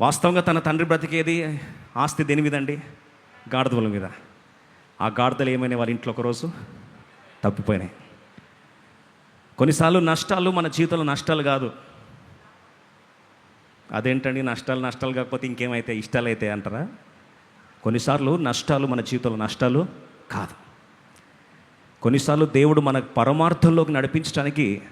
వాస్తవంగా తన తండ్రి బ్రతికేది ఆస్తి దేని మీదండి? గాడిదల మీద. ఆ గాడిదలు ఏమైనా వాళ్ళ ఇంట్లో ఒకరోజు? తప్పిపోయినాయి. కొన్నిసార్లు నష్టాలు మన జీవితంలో నష్టాలు కాదు. అదేంటండి? నష్టాలు నష్టాలు కాకపోతే ఇంకేమైతే? ఇష్టాలు అయితే అంటారా? కొన్నిసార్లు నష్టాలు మన జీవితంలో నష్టాలు కాదు. కొన్నిసార్లు దేవుడు మన పరమార్థంలోకి నడిపించడానికి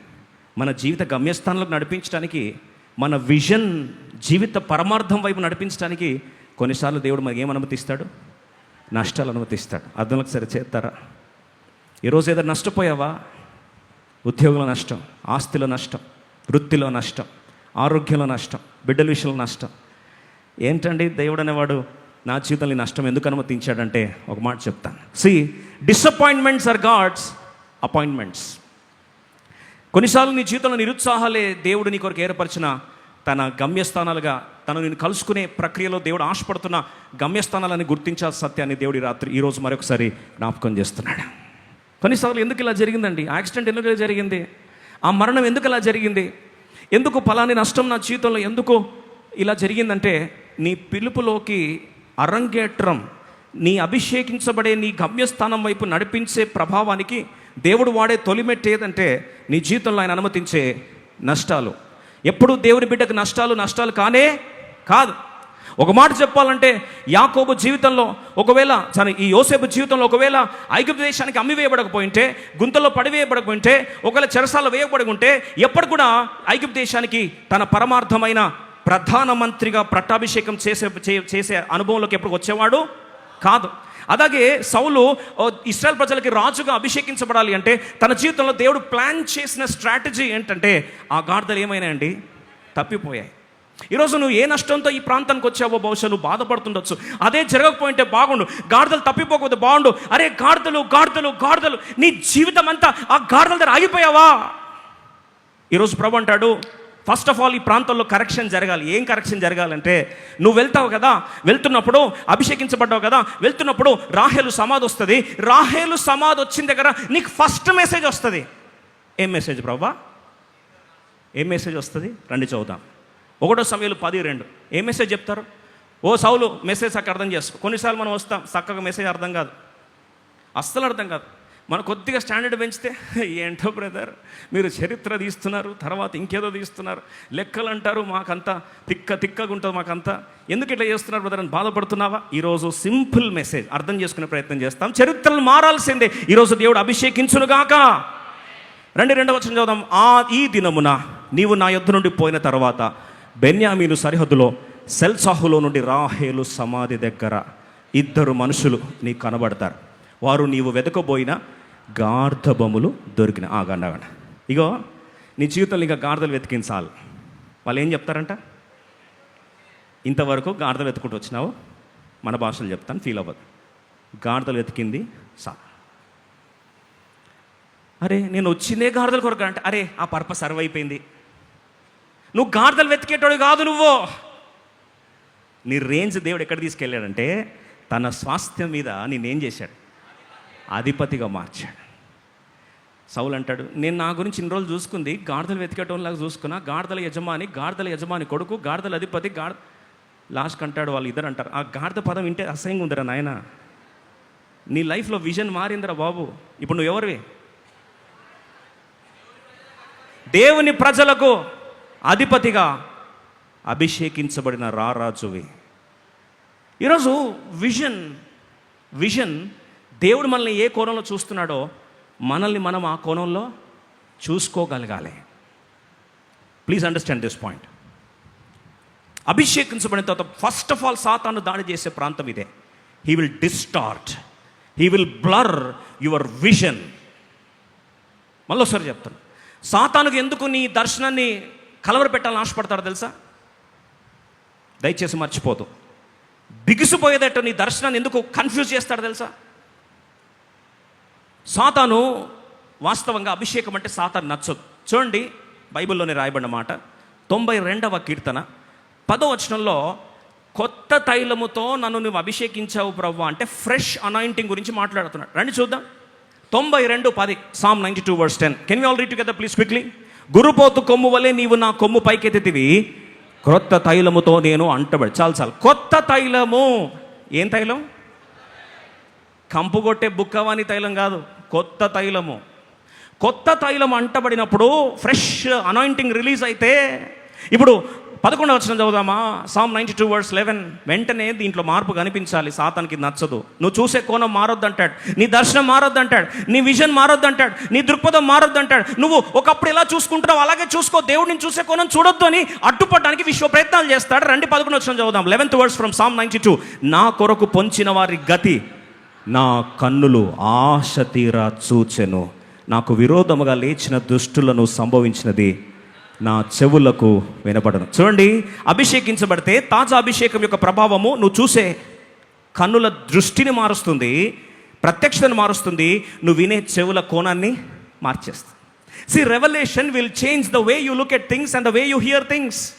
మన జీవిత గమ్యస్థానంలోకి నడిపించడానికి మన విజన్ జీవిత పరమార్థం వైపు నడిపించడానికి కొన్నిసార్లు దేవుడు మనకి ఏం అనుమతిస్తాడు? నష్టాలు అనుమతిస్తాడు. అర్థంలోకి సరి చేస్తారా? ఈరోజు ఏదో నష్టపోయావా? ఉద్యోగంలో నష్టం ఆస్తిలో నష్టం వృత్తిలో నష్టం ఆరోగ్యంలో నష్టం బిడ్డల విషయంలో నష్టం. ఏంటండి దేవుడు అనేవాడు నా జీవితంలో ఈ నష్టం ఎందుకు అనుమతించాడంటే ఒక మాట చెప్తాను. See disappointments are God's appointments కొన్నిసార్లు నీ జీవితంలో నిరుత్సాహాలే దేవుడు నీ కొరకు ఏర్పరిచిన తన గమ్యస్థానాలుగా తను నేను కలుసుకునే ప్రక్రియలో దేవుడు ఆశపడుతున్న గమ్యస్థానాలని గుర్తించాల్సిన సత్యాన్ని దేవుడి రాత్రి ఈరోజు మరొకసారి జ్ఞాపకం చేస్తున్నాడు. కొన్నిసార్లు ఎందుకు ఇలా జరిగిందండి? యాక్సిడెంట్ ఎందుకు ఇలా జరిగింది? ఆ మరణం ఎందుకు ఇలా జరిగింది? ఎందుకు ఫలాని నష్టం నా జీవితంలో ఎందుకు ఇలా జరిగిందంటే నీ పిలుపులోకి అరంగేట్రం నీ అభిషేకించబడే నీ గమ్యస్థానం వైపు నడిపించే ప్రభావానికి దేవుడు వాడే తొలిమెట్టు ఏదంటే నీ జీవితంలో ఆయన అనుమతించే నష్టాలు. ఎప్పుడు దేవుని బిడ్డకు నష్టాలు నష్టాలు కానే కాదు. ఒక మాట చెప్పాలంటే యాకోబు జీవితంలో ఒకవేళ సరే ఈ యోసేపు జీవితంలో ఒకవేళ ఐగుప్తు దేశానికి అమ్మి వేయబడకపోయింటే గుంతలో పడివేయబడకుంటే ఒకవేళ చెరసాల వేయబడకుంటే ఎప్పుడు కూడా ఐగుప్తు దేశానికి తన పరమార్థమైన ప్రధానమంత్రిగా పట్టాభిషేకం చేసే చేసే అనుభవంలోకి ఎప్పుడు వచ్చేవాడు? కాదు. అలాగే సౌలు ఇస్రాయల్ ప్రజలకి రాజుగా అభిషేకించబడాలి అంటే తన జీవితంలో దేవుడు ప్లాన్ చేసిన స్ట్రాటజీ ఏంటంటే ఆ గాడిదలు ఏమైనాయండి? తప్పిపోయాయి. ఈరోజు నువ్వు ఏ నష్టంతో ఈ ప్రాంతానికి వచ్చావో బహుశా నువ్వు బాధపడుతుండొచ్చు. అదే జరగకపోయింటే బాగుండు. గాడిదలు తప్పిపోకపోతే బాగుండు. అరే గాడిదలు గాడిదలు గాడిదలు నీ జీవితం అంతా ఆ గాడిదల దగ్గర ఆగిపోయావా? ఈరోజు ప్రభు అంటాడు ఫస్ట్ ఆఫ్ ఆల్ ఈ ప్రాంతంలో కరెక్షన్ జరగాలి. ఏం కరెక్షన్ జరగాలంటే నువ్వు వెళ్తావు కదా వెళ్తున్నప్పుడు అభిషేకించబడ్డావు కదా వెళ్తున్నప్పుడు రాహేలు సమాధి వస్తుంది. రాహేలు సమాధి వచ్చిన దగ్గర నీకు ఫస్ట్ మెసేజ్ వస్తుంది. ఏం మెసేజ్ ప్రభా ఏం మెసేజ్ వస్తుంది? రండి చదువుతాం ఒకటో సమయంలో పది రెండు ఏం మెసేజ్ చెప్తారు? ఓ సౌలు మెసేజ్ అక్కడ అర్థం చేసుకో. కొన్నిసార్లు మనం వస్తాం చక్కగా మెసేజ్ అర్థం కాదు. అస్సలు అర్థం కాదు. మనం కొద్దిగా స్టాండర్డ్ పెంచితే ఏంటో బ్రదర్ మీరు చరిత్ర తీస్తున్నారు తర్వాత ఇంకేదో తీస్తున్నారు. లెక్కలు అంటారు మాకంతా తిక్క తిక్కగా ఉంటుంది మాకంతా. ఎందుకు ఇట్లా చేస్తున్నారు బ్రదర్ అని బాధపడుతున్నావా? ఈరోజు సింపుల్ మెసేజ్. అర్థం చేసుకునే ప్రయత్నం చేస్తాం. చరిత్రలు మారాల్సిందే. ఈరోజు దేవుడు అభిషేకించునుగాక. రెండు రెండవ వచ్చిన చదువుదాం. ఆ ఈ దినమున నీవు నా యొద్ద నుండి పోయిన తర్వాత బెన్యామీను సరిహద్దులో సెల్సాహులో నుండి రాహేలు సమాధి దగ్గర ఇద్దరు మనుషులు నీకు కనబడతారు. వారు నీవు వెతకబోయిన గార్ధబొమ్మలు దొరికిన. ఆ గండగండ ఇగో నీ జీవితంలో ఇంకా గాడిదలు వెతికించాలి వాళ్ళు ఏం చెప్తారంట? ఇంతవరకు గాడిదలు వెతుకుంటూ వచ్చినావు మన భాషలో చెప్తాను ఫీల్ అవ్వదు. గాడిదలు వెతికింది సా అరే నేను వచ్చిందే గాడిదల కొరకు అంటే అరే ఆ పర్పస్ సర్వ్ అయిపోయింది. నువ్వు గాడిదలు వెతికేటోడు కాదు నువ్వు. నీ రేంజ్ దేవుడు ఎక్కడ తీసుకెళ్ళాడంటే తన స్వాస్థ్యం మీద నేనేం చేశాడు? అధిపతిగా మార్చాడు. సౌలు అంటాడు నేను నా గురించి ఇన్ని రోజులు చూసుకుంది గాడిదలు వెతికేటోళ్ళలాగా చూసుకున్నా గాడిదల యజమాని గాడిదల యజమాని కొడుకు గాడిదల అధిపతి గాడ్ లాస్ట్ అంటాడు వాళ్ళు ఇద్దరు అంటారు ఆ గాడిద పదం వింటే అసహ్యంగా ఉందిరా నాయన. నీ లైఫ్లో విజన్ మారిందిరా బాబు. ఇప్పుడు నువ్వు ఎవరివి? దేవుని ప్రజలకు అధిపతిగా అభిషేకించబడిన రారాజువి. ఈరోజు విజన్ విజన్ దేవుడు మనల్ని ఏ కోణంలో చూస్తున్నాడో మనల్ని మనం ఆ కోణంలో చూసుకోగలగాలి. ప్లీజ్ అండర్స్టాండ్ దిస్ పాయింట్ అభిషేకించబడిన తర్వాత ఫస్ట్ ఆఫ్ ఆల్ సాతాను దాడి చేసే ప్రాంతం ఇదే. He will distort he will blur your vision మళ్ళొకసారి చెప్తాను. సాతానుకు ఎందుకు నీ దర్శనాన్ని కలవరపెట్టాలని ఆశపడతాడు తెలుసా? దయచేసి మర్చిపోదు. బిగుసిపోయేదట్టు నీ దర్శనాన్ని ఎందుకు కన్ఫ్యూజ్ చేస్తాడు తెలుసా? సాతాను వాస్తవంగా అభిషేకం అంటే సాతాను నచ్చదు. చూడండి బైబిల్లోనే రాయబడిన మాట. తొంభై రెండవ కీర్తన. పదవచనంలో కొత్త తైలముతో నన్ను నువ్వు అభిషేకించావు ప్రవ్వా అంటే ఫ్రెష్ అనాయింటింగ్ గురించి మాట్లాడుతున్నాడు. రండి చూద్దాం. తొంభై రెండు పది Psalm ninety two verse ten can you all read together please quickly గురుపోతు కొమ్ము వలె నీవు నా కొమ్ము పైకెత్తితివి. క్రొత్త తైలముతో నేను అంటబడి చాలు చాలు. కొత్త తైలము. ఏం తైలం? కంపు కొట్టే బుక్కవాని తైలం కాదు కొత్త తైలము. కొత్త తైలం అంటబడినప్పుడు ఫ్రెష్ అనాయింటింగ్ రిలీజ్ అయితే ఇప్పుడు పదకొండవ వచ్చిన చదువుదామా? Psalm ninety two words eleven వెంటనే దీంట్లో మార్పు కనిపించాలి. సాతానికి నచ్చదు. నువ్వు చూసే కోణం మారొద్దు అంటాడు నీ దర్శనం మారొద్దు అంటాడు నీ విజన్ మారొద్దు అంటాడు నీ దృక్పథం మారొద్దు అంటాడు నువ్వు ఒకప్పుడు ఎలా చూసుకుంటున్నావు అలాగే చూసుకో. దేవుడిని చూసే కోణం చూడొద్దు అని అడ్డుపడడానికి విశ్వ ప్రయత్నాలు చేస్తాడు. రండి పదకొండు వచ్చిన చదువుదాం. Eleventh words from Psalm ninety two నా కొరకు పొంచిన వారి గతి నా కన్నులు ఆశ తీరా చూచెను. నాకు విరోధముగా లేచిన దుష్టులను సంభవించినది నా చెవులకు వినపడను చూడండి అభిషేకించబడితే తాజా అభిషేకం యొక్క ప్రభావము నువ్వు చూసే కన్నుల దృష్టిని మారుస్తుంది ప్రత్యక్షతను మారుస్తుంది నువ్వు వినే చెవుల కోణాన్ని మార్చేస్తుంది. See revolution will change the way you look at things and the way you hear things